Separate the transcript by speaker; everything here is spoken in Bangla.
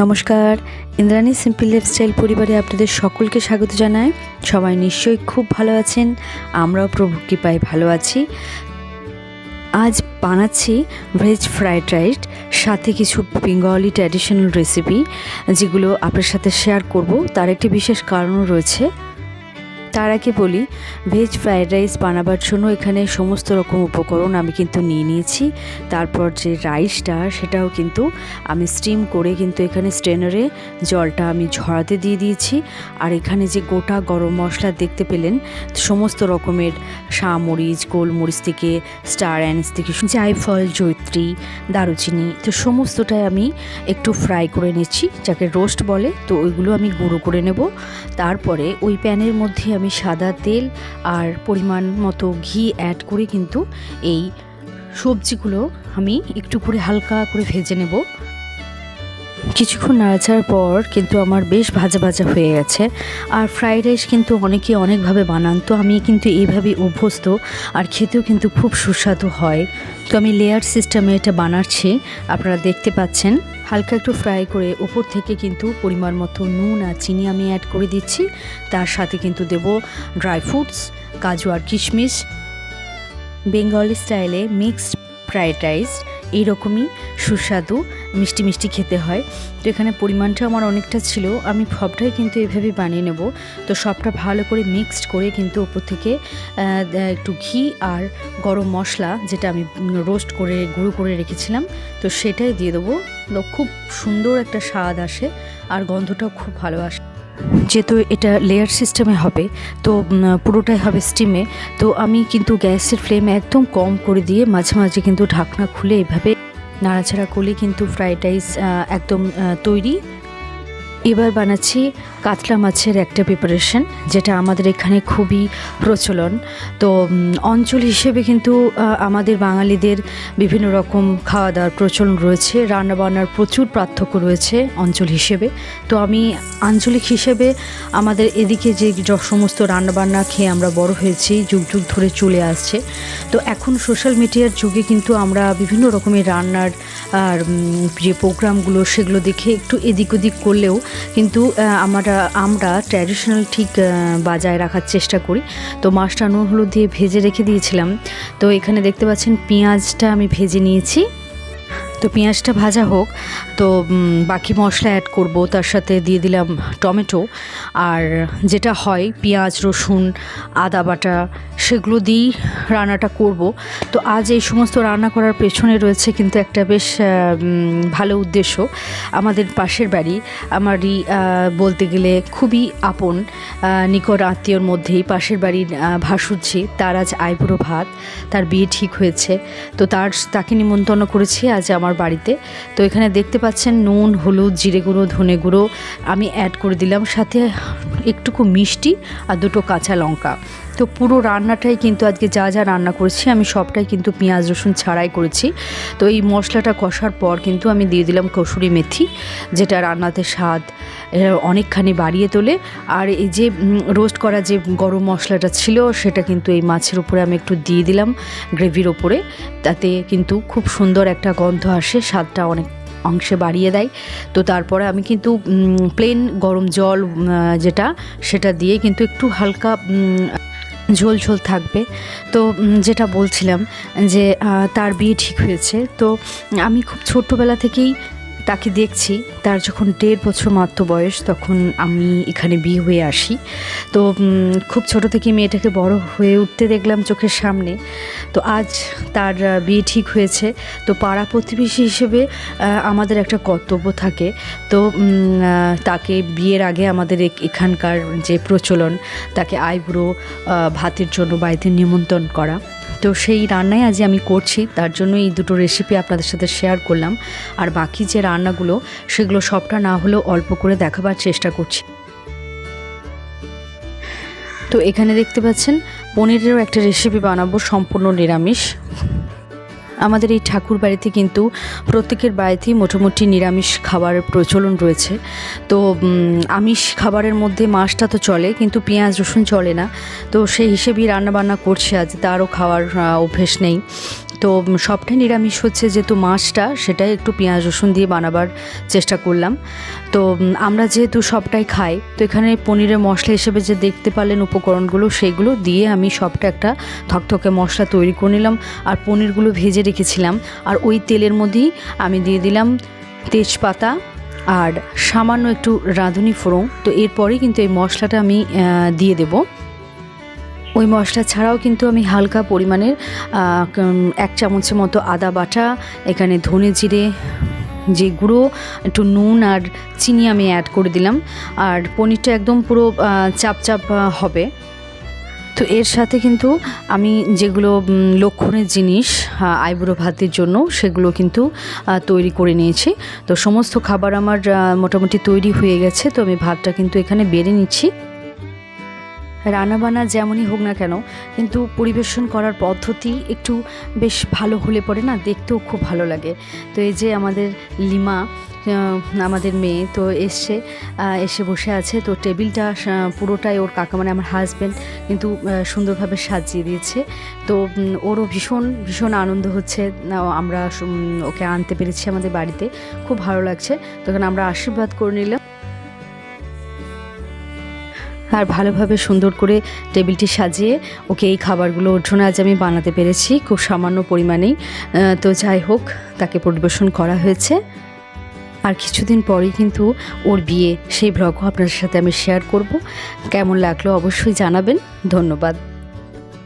Speaker 1: নমস্কার। ইন্দ্রাণী সিম্পল লাইফস্টাইল পরিবারে আপনাদের সকলকে স্বাগত জানায় সবাই নিশ্চয়ই খুব ভালো আছেন, আমরাও প্রভু কৃপায় ভালো আছি। আজ বানাচ্ছি ভেজ ফ্রাইড রাইস সাথে কিছু বেঙ্গলি ট্র্যাডিশনাল রেসিপি যেগুলো আপনার সাথে শেয়ার করব। তার একটি বিশেষ কারণও রয়েছে। তার আগে বলি ভেজ ফ্রায়েড রাইস বানাবার জন্য এখানে সমস্ত রকম উপকরণ আমি কিন্তু নিয়ে নিয়েছি। তারপর যে রাইসটা সেটাও কিন্তু আমি স্টিম করে কিন্তু এখানে স্ট্রেনারে জলটা আমি ঝরাতে দিয়ে দিয়েছি। আর এখানে যে গোটা গরম মশলা দেখতে পেলেন, সমস্ত রকমের মরিচ গোলমরিচ থেকে স্টার অ্যানিস থেকে, জায়ফল জৈত্রী দারুচিনি, তো সমস্তটাই আমি একটু ফ্রাই করে নিচ্ছি যাকে রোস্ট বলে, তো ওইগুলো আমি গুঁড়ো করে নেব। তারপরে ওই প্যানের মধ্যে আমি সাদা তেল আর পরিমাণ মতো ঘি অ্যাড করে কিন্তু এই সবজিগুলো আমি একটু করে হালকা করে ভেজে নেব। কিছুক্ষণ নাড়াচাড়ার পর কিন্তু আমার বেশ ভাজা ভাজা হয়ে গেছে। আর ফ্রাইড রাইস কিন্তু অনেকে অনেকভাবে বানান, তো আমি কিন্তু এইভাবেই অভ্যস্ত আর খেতেও কিন্তু খুব সুস্বাদু হয়। তো আমি লেয়ার সিস্টেমে এটা বানাচ্ছি, আপনারা দেখতে পাচ্ছেন। হালকা একটু ফ্রাই করে ওপর থেকে কিন্তু পরিমাণ মতো নুন আর চিনি আমি অ্যাড করে দিচ্ছি। তার সাথে কিন্তু দেব ড্রাই ফ্রুটস কাজু আর কিশমিশ। বেঙ্গলি স্টাইলে মিক্সড ফ্রাইড রাইস এইরকমই সুস্বাদু, মিষ্টি মিষ্টি খেতে হয়। তো এখানে পরিমাণটা আমার অনেকটা ছিল, আমি সবটাই কিন্তু এভাবে বানিয়ে নেব। তো সবটা ভালো করে মিক্সড করে কিন্তু ওপর থেকে একটু ঘি আর গরম মশলা যেটা আমি রোস্ট করে, গুঁড়ো করে রেখেছিলাম, তো সেটাই দিয়ে দেবো। খুব সুন্দর একটা স্বাদ আসে আর গন্ধটাও খুব ভালো আসে। যেহেতু এটা লেয়ার সিস্টেমে হবে, তো পুরোটাই হবে স্টিমে তো আমি কিন্তু গ্যাসের ফ্লেম একদম কম করে দিয়ে মাঝে মাঝে কিন্তু ঢাকনা খুলে এভাবে নাড়াচাড়া করলে কিন্তু ফ্রায়েড রাইস একদম তৈরি এবার বানাচ্ছি কাতলা মাছের একটা প্রিপারেশন যেটা আমাদের এখানে খুবই প্রচলন। তো অঞ্চল হিসেবে কিন্তু আমাদের বাঙালিদের বিভিন্ন রকম খাওয়া দাওয়ার প্রচলন রয়েছে, রান্নাবান্নার প্রচুর পার্থক্য রয়েছে অঞ্চল হিসেবে। তো আমি আঞ্চলিক হিসেবে আমাদের এদিকে যে সমস্ত রান্নাবান্না খেয়ে আমরা বড় হয়েছি, যুগ যুগ ধরে চলে আসছে। তো এখন সোশ্যাল মিডিয়ার যুগে কিন্তু আমরা বিভিন্ন রকমের রান্নার আর যে প্রোগ্রামগুলো সেগুলো দেখে একটু এদিক ওদিক করলেও কিন্তু আমরা আমরা ট্র্যাডিশনাল ঠিক বাজায় রাখার চেষ্টা করি। তো মাছটা নুন হলুদ দিয়ে ভেজে রেখে দিয়েছিলাম। তো এখানে দেখতে পাচ্ছেন পেঁয়াজটা আমি ভেজে নিয়েছি। তো পেঁয়াজটা ভাজা হোক, তো বাকি মশলা অ্যাড করব, তার সাথে দিয়ে দিলাম টমেটো। আর যেটা হয়, পেঁয়াজ, রসুন, আদা বাটা সেগুলো দিয়েই রান্নাটা করব। তো আজ এই সমস্ত রান্না করার পেছনে রয়েছে কিন্তু একটা বেশ ভালো উদ্দেশ্য। আমাদের পাশের বাড়ি, আমারই বলতে গেলে খুবই আপন নিকট আত্মীয়র মধ্যেই পাশের বাড়ির ভাসুরছি তার আজ আইবুড়ো ভাত, তার বিয়ে ঠিক হয়েছে। তো তার, তাকে নিমন্ত্রণ করেছি আজ আমার বাড়িতে। তো এখানে দেখতে পাচ্ছেন নুন, হলুদ, জিরে গুঁড়ো, ধনে গুঁড়ো আমি অ্যাড করে দিলাম। সাথে একটুকু মিষ্টি আর দুটো কাঁচা লঙ্কা। তো পুরো রান্নাটাই কিন্তু আজকে যা যা রান্না করেছি, আমি সবটাই কিন্তু পেঁয়াজ, রসুন ছাড়াই করেছি। তো এই মশলাটা কষার পর কিন্তু আমি দিয়ে দিলাম কসুরি মেথি, যেটা রান্নাতে স্বাদ অনেকখানি বাড়িয়ে তোলে। আর এই যে রোস্ট করা যে গরম মশলাটা ছিল, সেটা কিন্তু এই মাছের উপরে আমি একটু দিয়ে দিলাম গ্রেভির ওপরে তাতে কিন্তু খুব সুন্দর একটা গন্ধ আসে, স্বাদটা অনেক অংশে বাড়িয়ে দেয়। তো তারপরে আমি কিন্তু প্লেন গরম জল যেটা, সেটা দিয়ে কিন্তু একটু হালকা ঝোল ঝোল থাকবে। তো যেটা বলছিলাম যে তার বিয়ে ঠিক হয়েছে। তো আমি খুব ছোট্টবেলা থেকেই তাকে দেখছি, তার যখন দেড় বছর মাত্র বয়স, তখন আমি এখানে বিয়ে হয়ে আসি। তো খুব ছোট থেকে মেয়েটাকে বড় হয়ে উঠতে দেখলাম চোখের সামনে। তো আজ তার বিয়ে ঠিক হয়েছে। তো পাড়া প্রতিবেশী হিসেবে আমাদের একটা কর্তব্য থাকে। তো তাকে বিয়ের আগে আমাদের এখানকার যে প্রচলন, তাকে আইবুড়ো ভাতের জন্য বাড়িতে নিমন্ত্রণ করা। তো সেই রান্নাই আজ আমি করছি। তার জন্য এই দুটো রেসিপি আপনাদের সাথে শেয়ার করলাম। আর বাকি যে রান্নাগুলো, সেগুলো সবটা না হলেও অল্প করে দেখাবার চেষ্টা করছি। তো এখানে দেখতে পাচ্ছেন, পনিরেরও একটা রেসিপি বানাবো, সম্পূর্ণ নিরামিষ। আমাদের এই ঠাকুর বাড়িতে কিন্তু প্রত্যেকের বাড়িতেই মোটামুটি নিরামিষ খাবার প্রচলন রয়েছে। তো আমিষ খাবারের মধ্যে মাছটা তো চলে, কিন্তু পেঁয়াজ, রসুন চলে না। তো সেই হিসেবেই রান্নাবান্না করছে আজ, তারও খাওয়ার অভ্যেস নেই। তো সবটাই নিরামিষ হচ্ছে যেহেতু মাছটা, সেটাই একটু পেঁয়াজ, রসুন দিয়ে বানাবার চেষ্টা করলাম। তো আমরা যেহেতু সবটাই খাই, তো এখানে পনিরের মশলা হিসেবে যে দেখতে পারলেন উপকরণগুলো সেইগুলো দিয়ে আমি সবটা একটা থকথকে মশলা তৈরি করে নিলাম আর পনিরগুলো ভেজে রেখেছিলাম। আর ওই তেলের মধ্যেই আমি দিয়ে দিলাম তেজপাতা আর সামান্য একটু রাঁধুনি ফোড়ন। তো এরপরেই কিন্তু এই মশলাটা আমি দিয়ে দেবো। ওই মশলা ছাড়াও কিন্তু আমি হালকা পরিমাণের এক চামচের মতো আদা বাটা, এখানে ধনে জিরে, যে গুঁড়ো, একটু নুন আর চিনি আমি অ্যাড করে দিলাম। আর পনিরটা একদম পুরো চাপ চাপ হবে। তো এর সাথে কিন্তু আমি যেগুলো লক্ষণের জিনিস আইবুড়ো ভাতের জন্য, সেগুলো কিন্তু তৈরি করে নিয়েছি। তো সমস্ত খাবার আমার মোটামুটি তৈরি হয়ে গেছে। তো আমি ভাতটা কিন্তু এখানে বেড়ে নিচ্ছি। রান্নাবান্না যেমনই হোক না কেন, কিন্তু পরিবেশন করার পদ্ধতি একটু বেশ ভালো হলে পরে না দেখতেও খুব ভালো লাগে। তো এই যে আমাদের লিমা আমাদের মেয়ে তো এসছে এসে বসে আছে, তো টেবিলটা পুরোটাই ওর কাকা মানে আমার হাজব্যান্ড কিন্তু সুন্দরভাবে সাজিয়ে দিয়েছে। তো ওরও ভীষণ ভীষণ আনন্দ হচ্ছে আমরা ওকে আনতে পেরেছি আমাদের বাড়িতে, খুব ভালো লাগছে। তখন আমরা আশীর্বাদ করে নিলাম। আর ভালোভাবে সুন্দর করে টেবিলটি সাজিয়ে ওকে এই খাবারগুলো ওর জন্য আজ আমি বানাতে পেরেছি, খুব সামান্য পরিমাণেই। তো যাই হোক, তাকে পরিবেশন করা হয়েছে। আর কিছুদিন পরেই কিন্তু ওর বিয়ে, সেই ব্লগও আপনাদের সাথে আমি শেয়ার করব। কেমন লাগল অবশ্যই জানাবেন। ধন্যবাদ।